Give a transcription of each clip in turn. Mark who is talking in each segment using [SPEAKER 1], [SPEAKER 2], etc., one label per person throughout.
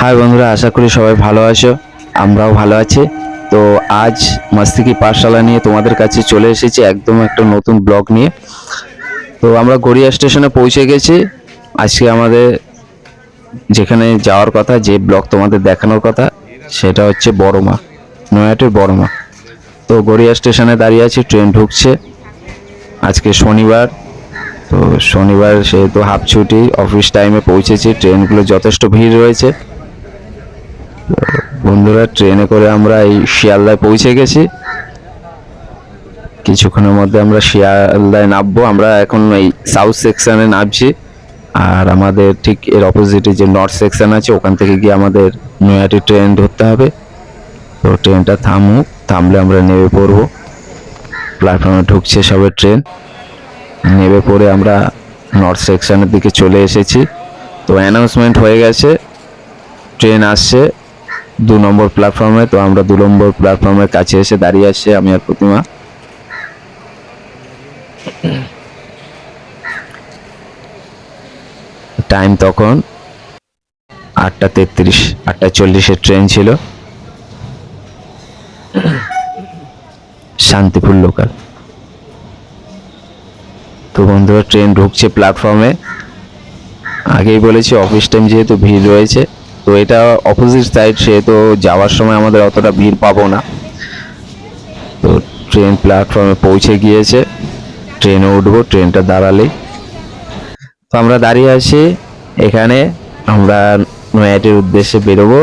[SPEAKER 1] High বন্ধুরা, আশা করি সবাই ভালো আছো, আমরাও ভালো আছি। তো আজ মাস্তিকি পাঠশালা নিয়ে তোমাদের কাছে চলে এসেছি একদম একটা নতুন ব্লগ নিয়ে। তো আমরা গড়িয়া স্টেশনে পৌঁছে গেছি। আজকে আমাদের যেখানে যাওয়ার কথা, যে ব্লগ তোমাদের দেখানোর কথা, সেটা হচ্ছে বড়মা, নয়াটির বড়মা। তো গড়িয়া স্টেশনে দাঁড়িয়ে আছি, ট্রেন ঢুকছে। আজকে শনিবার, তো শনিবার সেহেতু হাফ ছুটি, অফিস টাইমে পৌঁছেছি, ট্রেনগুলো যথেষ্ট ভিড় রয়েছে। বন্ধুরা, ট্রেনে করে আমরা এই শিয়ালদায় পৌঁছে গেছি। কিছুক্ষণের মধ্যে আমরা শিয়ালদায় নামবো। আমরা এখন এই সাউথ সেকশনে নামছি। আর আমাদের ঠিক এর অপোজিটে যে নর্থ সেকশন আছে, ওখান থেকে গিয়ে আমাদের নয়াটি ট্রেন ধরতে হবে। তো ট্রেনটা থামুক, থামলে আমরা নেমে পড়ব। প্ল্যাটফর্মে ঢুকছে সবে ট্রেন। নেমে পড়ে আমরা নর্থ সেকশনের দিকে চলে এসেছি। তো অ্যানাউন্সমেন্ট হয়ে গেছে। ট্রেন আসছে। দু নম্বর প্ল্যাটফর্মে তো আমরা দু নম্বর প্ল্যাটফর্মের কাছে এসে দাঁড়িয়ে আছি, আমি আর প্রতিমা। টাইম তখন আটটা তেত্রিশ, আটটা চল্লিশের ট্রেন ছিল। শান্তিপুর লোকাল তো বন্ধুরা ট্রেন ঢুকছে প্ল্যাটফর্মে আগেই বলেছি অফিস টাইম যেহেতু ভিড় রয়েছে তো এটা অপোজিট সাইড সেহেতু যাওয়ার সময় আমাদের অতটা ভিড় পাবো না। তো ট্রেন প্ল্যাটফর্মে পৌঁছে গিয়েছে। ট্রেনে উঠবো ট্রেনটা দাঁড়ালেই। তো আমরা দাঁড়িয়ে আছি এখানে। আমরা নয়াটির উদ্দেশ্যে বেরোবো।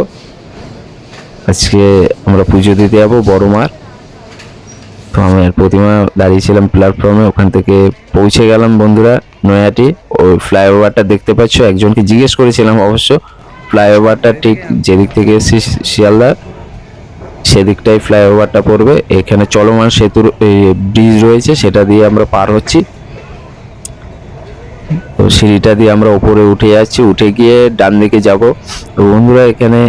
[SPEAKER 1] আজকে আমরা পুজো দিতে যাব বড় মার তো আমার প্রতিমা দাঁড়িয়েছিলাম প্ল্যাটফর্মে ওখান থেকে পৌঁছে গেলাম বন্ধুরা নয়াটি। ওই ফ্লাইওভারটা দেখতে পাচ্ছ? একজনকে জিজ্ঞেস করেছিলাম অবশ্য। ফ্লাইওভারটা ঠিক যেদিক থেকে এসেছি শিয়ালদা, সেদিকটাই ফ্লাইওভারটা পড়বে। এখানে চলমান সেতুর ব্রিজ রয়েছে, সেটা দিয়ে আমরা পার হচ্ছি। তো সিঁড়িটা দিয়ে আমরা উপরে উঠে যাচ্ছি, উঠে গিয়ে ডান দিকে যাব। বন্ধুরা, এখানে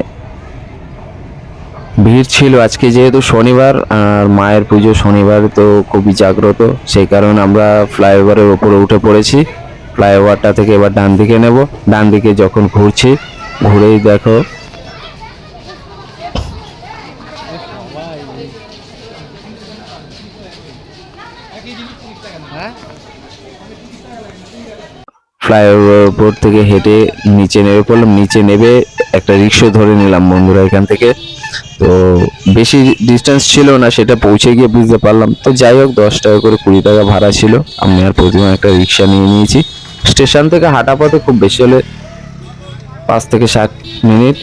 [SPEAKER 1] ভিড় ছিল। আজকে যেহেতু শনিবার, আর মায়ের পুজো শনিবার, তো খুবই জাগ্রত। সেই কারণে আমরা ফ্লাইওভারের উপরে উঠে পড়েছি। ফ্লাইওভারটা থেকে এবার ডান দিকে নেব। ডান দিকে যখন ঘুরছি ঘুরেই দেখো। ফ্লাইওভার উপর থেকে হেঁটে নিচে নেমে পড়লাম। নিচে নেবে একটা রিক্সা ধরে নিলাম বন্ধুরা এখান থেকে। তো বেশি ডিস্টেন্স ছিল না, সেটা পৌঁছে গিয়ে বুঝতে পারলাম। তো যাই হোক, দশ টাকা করে কুড়ি টাকা ভাড়া ছিল। আমি আর প্রতিমা একটা রিক্সা নিয়ে নিয়েছি। স্টেশন থেকে হাঁটা পথে খুব বেশি হলে পাঁচ থেকে ষাট মিনিট।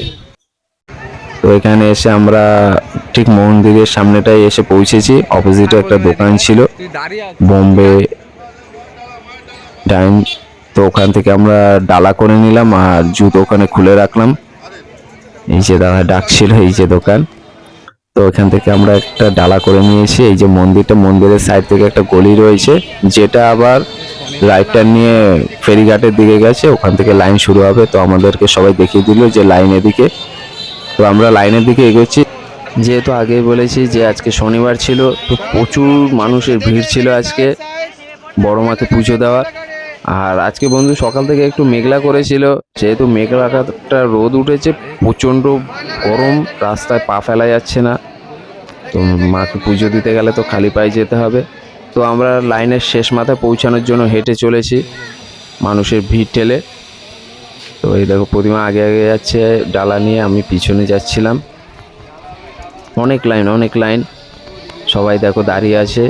[SPEAKER 1] তো এখানে এসে আমরা ঠিক মন্দিরের সামনেটাই এসে পৌঁছেছি। অপোজিটে একটা দোকান ছিল, বোম্বে ডাইন। তো ওখান থেকে আমরা ডালা করে নিলাম আর জুতো ওখানে খুলে রাখলাম। এই যে দাদা ডাকছিল, এই যে দোকান। তো ওখান থেকে আমরা একটা ডালা করে নিয়েছি। এই যে মন্দিরটা, মন্দিরের সাইড থেকে একটা গলি রয়েছে, যেটা আবার রাইটটা নিয়ে ফেরিঘাটের দিকে গেছে, ওখান থেকে লাইন শুরু হবে। তো আমাদেরকে সবাই দেখিয়ে দিল যে লাইনের দিকে তো আমরা লাইনের দিকে এগোচ্ছি। যেহেতু আগেই বলেছি যে আজকে শনিবার ছিল, তো প্রচুর মানুষের ভিড় ছিল আজকে। বড় মাকে পুজো দেওয়ার। আর আজকে বন্ধু সকাল থেকে একটু মেঘলা করেছিল। যেহেতু মেঘলাটা রোদ উঠেছে, প্রচণ্ড গরম, রাস্তায় পা ফেলা যাচ্ছে না। তো মাকে পুজো দিতে গেলে তো খালি পায়ে যেতে হবে। তো আমরা লাইনের শেষ মাথায় পৌঁছানোর জন্য হেঁটে চলেছি। মানুষের ভিড় ঠেলে। তো এই দেখো, প্রতিমা আগে আগে যাচ্ছে, ডালা নিয়ে আমি পিছনে যাচ্ছিলাম। অনেক লাইন অনেক লাইন। সবাই দেখো দাঁড়িয়ে আছে।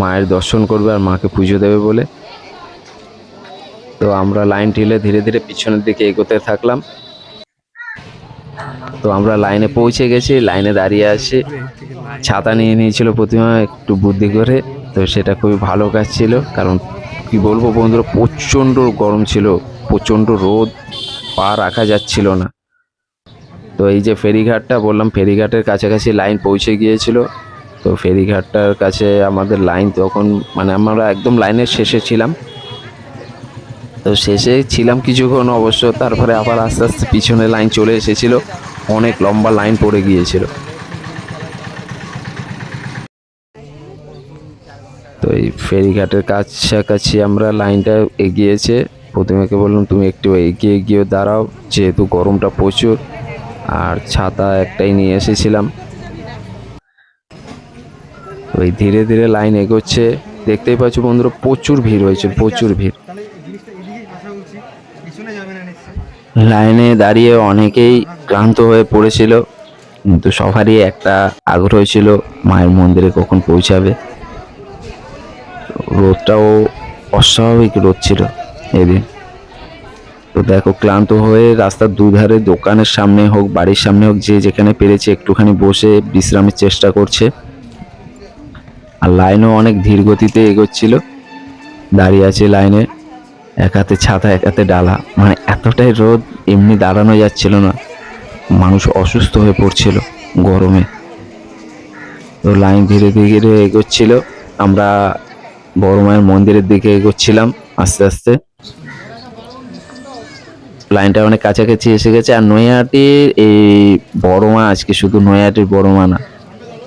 [SPEAKER 1] মায়ের দর্শন করবে আর মাকে পুজো দেবে বলে। তো আমরা লাইন ঠেলে ধীরে ধীরে পিছনের দিকে এগোতে থাকলাম। তো আমরা লাইনে পৌঁছে গেছি, লাইনে দাঁড়িয়ে আছি। ছাতা নিয়ে নিয়েছিল প্রতিমা, একটু বুদ্ধি করে। তো সেটা খুবই ভালো কাজ ছিল, কারণ কি বলব বন্ধুরা, প্রচণ্ড গরম ছিল, প্রচণ্ড রোদ, পা রাখা যাচ্ছিল না। তো এই যে ফেরিঘাটটা বললাম, ফেরিঘাটের কাছাকাছি লাইন পৌঁছে গিয়েছিল। তো ফেরিঘাটটার কাছে আমাদের লাইন তখন মানে আমরা একদম লাইনের শেষে ছিলাম। তো শেষে ছিলাম কিছুক্ষণ অবশ্য, তারপরে আবার আস্তে আস্তে পিছনে লাইন চলে এসেছিল। অনেক লম্বা লাইন পড়ে গিয়েছিল। তো এই ফেরিঘাটের কাছাকাছি আমরা লাইনটা এগিয়েছে। প্রতিমাকে বললাম, তুমি একটু এগিয়ে গিয়ে দাঁড়াও, যেহেতু গরমটা প্রচুর। আর ছাতা একটাই নিয়ে এসেছিলাম। ওই ধীরে ধীরে লাইন এগোচ্ছে। দেখতেই পাচ্ছ বন্ধুরা, প্রচুর ভিড় হয়েছে, প্রচুর ভিড়
[SPEAKER 2] তাহলে এই জিনিসটা এদিকেই আসা উচিত পিছনে যাবে না নিশ্চয়ই
[SPEAKER 1] লাইনে দাঁড়িয়ে অনেকেই ক্লান্ত হয়ে পড়েছিল, কিন্তু সবারই একটা আগ্রহ ছিল মায়ের মন্দিরে কখন পৌঁছাবে। রোদটাও অস্বাভাবিক রোদ ছিল এদিন। তো দেখো, ক্লান্ত হয়ে রাস্তার দুধারে, দোকানের সামনে হোক, বাড়ির সামনে হোক, যে যেখানে পেরেছে একটুখানি বসে বিশ্রামের চেষ্টা করছে। আর লাইনও অনেক ধীর গতিতে এগোচ্ছিল, দাঁড়িয়ে আছে লাইনে, এক হাতে ছাতা, এক হাতে ডালা। মানে এতটাই রোদ এমনি দাঁড়ানো যাচ্ছিল না। মানুষ অসুস্থ হয়ে পড়ছিল গরমে। তো লাইন ধীরে ধীরে এগোচ্ছিল। আমরা বড় মায়ের মন্দিরের দিকে এগোচ্ছিলাম আস্তে আস্তে। লাইনটা অনেক কাছাকাছি এসে গেছে। আর নৈহাটির এই বড় মা আজকে শুধু নৈহাটির বড় মা না,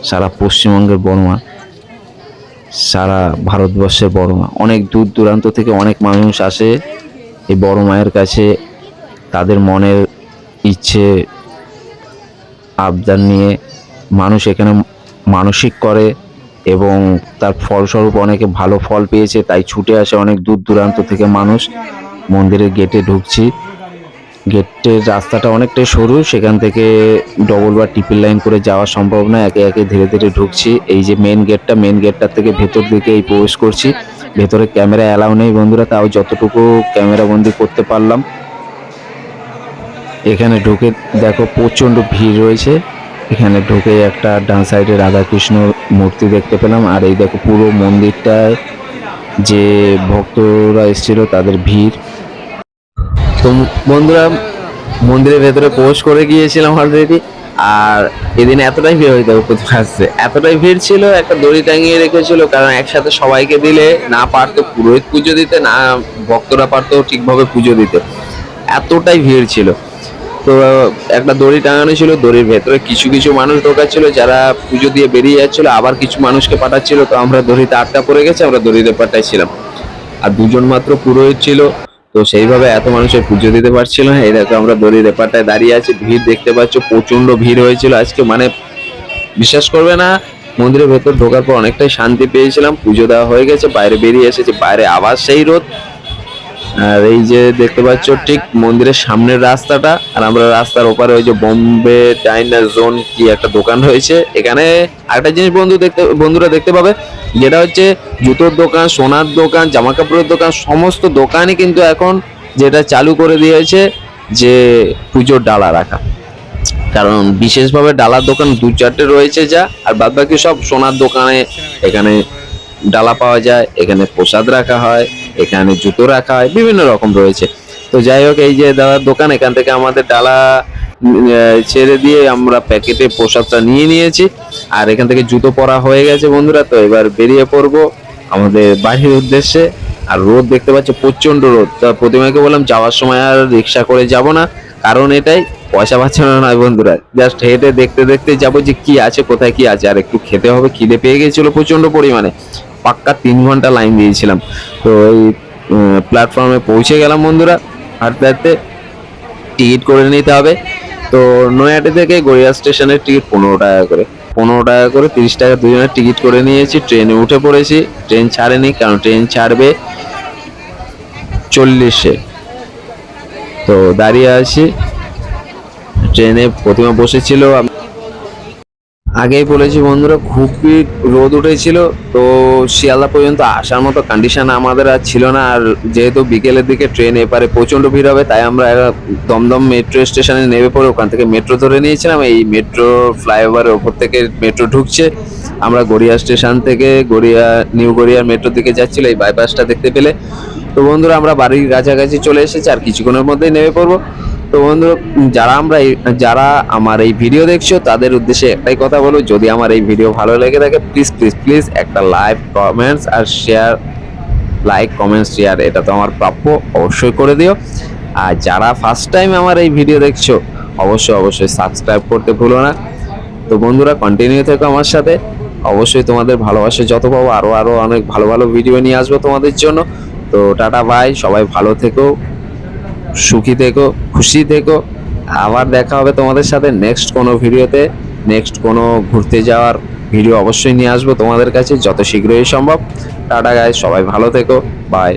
[SPEAKER 1] সারা পশ্চিমবঙ্গের বড় মা, সারা ভারতবর্ষের বড় মা। অনেক দূর দূরান্ত থেকে অনেক মানুষ আসে এই বড় মায়ের কাছে। তাদের মনের ইচ্ছে আবদার নিয়ে মানুষ এখানে মানসিক করে এবং তার ফলস্বরূপ অনেকে ভালো ফল পেয়েছে, তাই ছুটে আসে অনেক দূর দূরান্ত থেকে মানুষ। মন্দিরের গেটে ঢুকছি। গেটের রাস্তাটা অনেকটাই সরু, সেখান থেকে ডবল বা ট্রিপল লাইন করে যাওয়া সম্ভব না একে একে ধীরে ধীরে ঢুকছি। এই যে মেন গেটটা মেন গেটটার থেকে ভেতর দিকে এই প্রবেশ করছি। ভেতরে ক্যামেরা অ্যালাউ নেই বন্ধুরা, তাও যতটুকু ক্যামেরা বন্দি করতে পারলাম। এখানে ঢুকে দেখো প্রচণ্ড ভিড় রয়েছে। এখানে ঢুকে একটা ডান সাইডে রাধাকৃষ্ণ মূর্তি দেখতে পেলাম। আর এই দেখো পুরো মন্দিরটায় যে ভক্তরা এসেছিল তাদের ভিড়। তো বন্ধুরা, মন্দিরের ভেতরে প্রবেশ করে গিয়েছিলাম অলরেডি আর এদিন এতটাই ভিড় হইতে প্রতিমা আসছে। এতটাই ভিড় ছিল, একটা দড়ি টাঙিয়ে রেখেছিল, কারণ একসাথে সবাইকে দিলে না পারতো পুরোহিত পুজো দিতে, না ভক্তরা পারতো ঠিকভাবে পুজো দিতে। এতটাই ভিড় ছিল। তো একটা দড়ি টাঙানো ছিল, দড়ির ভেতরে কিছু কিছু মানুষ ঢোকাচ্ছিল, যারা পুজো দিয়ে বেরিয়ে যাচ্ছিল, আবার কিছু মানুষকে পাঠাচ্ছিল, তো আমরা দড়িতে আটকা পড়ে গেছে, আমরা দড়িতে পাঠাইছিলাম আর দুজন মাত্র পুরোহিত ছিল, তো সেইভাবে এত মানুষের পুজো দিতে পারছিল না এই দেখো আমরা দড়ির রেপারটায় দাঁড়িয়ে আছি, ভিড় দেখতে পাচ্ছ প্রচণ্ড ভিড় হয়েছিল আজকে মানে বিশ্বাস করবে না, মন্দিরের ভেতর ঢোকার পর অনেকটাই শান্তি পেয়েছিলাম, পুজো দেওয়া হয়ে গেছে, বাইরে বেরিয়ে এসেছে, বাইরে আবার সেই রোদ আর এই যে দেখতে পাচ্ছ ঠিক মন্দিরের সামনের রাস্তাটা, আর আমরা রাস্তার ওপারে ওই যে বোম্বে ডাইনার জোন কি একটা দোকান রয়েছে। এখানে আরেকটা জিনিস বন্ধু দেখতে, বন্ধুরা দেখতে পাবে, যেটা হচ্ছে জুতোর দোকান, সোনার দোকান জামা কাপড়ের দোকান, সমস্ত দোকানই কিন্তু এখন যেটা চালু করে দিয়েছে যে পুজোর ডালা রাখা। কারণ বিশেষভাবে ডালার দোকান দু চারটে রয়েছে যা, আর বাদ বাকি সব সোনার দোকানে এখানে ডালা পাওয়া যায়, এখানে প্রসাদ রাখা হয়। এখানে জুতো রাখা হয়, বিভিন্ন রকম রয়েছে। তো যাই হোক, এই যে দাদার দোকান, এখান থেকে আমাদের ডালা ছেড়ে দিয়ে আমরা প্যাকেটে প্রসাদটা নিয়ে নিয়েছি। আর এখান থেকে জুতো পরা হয়ে গেছে বন্ধুরা, তো এবার বেরিয়ে পড়ব আমাদের বাড়ির উদ্দেশ্যে। আর রোদ দেখতে পাচ্ছ প্রচণ্ড রোদ। তা প্রতিমাকে বললাম, যাওয়ার সময় আর রিক্সা করে যাব না। কারণ এটাই, পয়সা বাঁচানো নয় বন্ধুরা। জাস্ট হেঁটে দেখতে দেখতে যাব যে কি আছে, কোথায় কি আছে, আর একটু খেতে হবে, খিদে পেয়ে গেছিল প্রচণ্ড পরিমাণে। পাক্কা তিন ঘণ্টা লাইন দিয়েছিলাম। তো এই প্ল্যাটফর্মে পৌঁছে গেলাম বন্ধুরা। হাঁটতে হাঁটতে টিকিট করে নিতে হবে। তো নয়াটি থেকে গড়িয়া স্টেশনের টিকিট পনেরো টাকা করে। পনেরো টাকা করে তিরিশ টাকা দুজনের টিকিট করে নিয়েছি। ট্রেনে উঠে পড়েছি। ট্রেন ছাড়েনি, কারণ ট্রেন ছাড়বে চল্লিশে। তো দাঁড়িয়ে আছি। ট্রেনে প্রতিমা বসেছিল। আগেই বলেছি বন্ধুরা, খুবই রোদ উঠেছিল, তো শিয়ালদা পর্যন্ত আসার মতো কন্ডিশন আমাদের আর ছিল না। আর যেহেতু বিকেলের দিকে ট্রেন এপারে প্রচণ্ড ভিড় হবে, তাই আমরা দমদম মেট্রো স্টেশনে নেমে পড়ে ওখান থেকে মেট্রো ধরে নিয়েছিলাম। এই মেট্রো ফ্লাইওভারের ওপর থেকে মেট্রো ঢুকছে। আমরা গড়িয়া স্টেশন থেকে গড়িয়া নিউ গড়িয়ার মেট্রোর দিকে যাচ্ছিল, এই বাইপাসটা দেখতে পেলে। তো বন্ধুরা, আমরা বাড়ির কাছাকাছি চলে এসেছি, আর কিছুক্ষণের মধ্যেই নেমে পড়ব। তো বন্ধু যারা আমরা যারা আমার এই ভিডিও দেখছ, তাদের উদ্দেশ্যে একটাই কথা বলব, যদি আমার এই ভিডিও ভালো লেগে থাকে প্লিজ প্লিজ প্লিজ একটা লাইক কমেন্টস আর শেয়ার লাইক কমেন্টস শেয়ার এটা তো আমার প্রাপ্য, অবশ্যই করে দিও। আর যারা ফার্স্ট টাইম আমার এই ভিডিও দেখছ, অবশ্যই অবশ্যই সাবস্ক্রাইব করতে ভুলো না। তো বন্ধুরা কন্টিনিউ থেকো আমার সাথে। অবশ্যই তোমাদের ভালোবাসা যত পাবো আরও আরও অনেক ভালো ভালো ভিডিও নিয়ে আসব তোমাদের জন্য। তো টাটা বাই সবাই ভালো থেকো। সুখী থেকো, খুশি থেকো। আবার দেখা হবে তোমাদের সাথে নেক্সট কোনো ভিডিওতে। নেক্সট কোনো ঘুরতে যাওয়ার ভিডিও অবশ্যই নিয়ে আসব তোমাদের কাছে, যত শীঘ্রই সম্ভব। টাটা গায়ে সবাই ভালো থেকো। বাই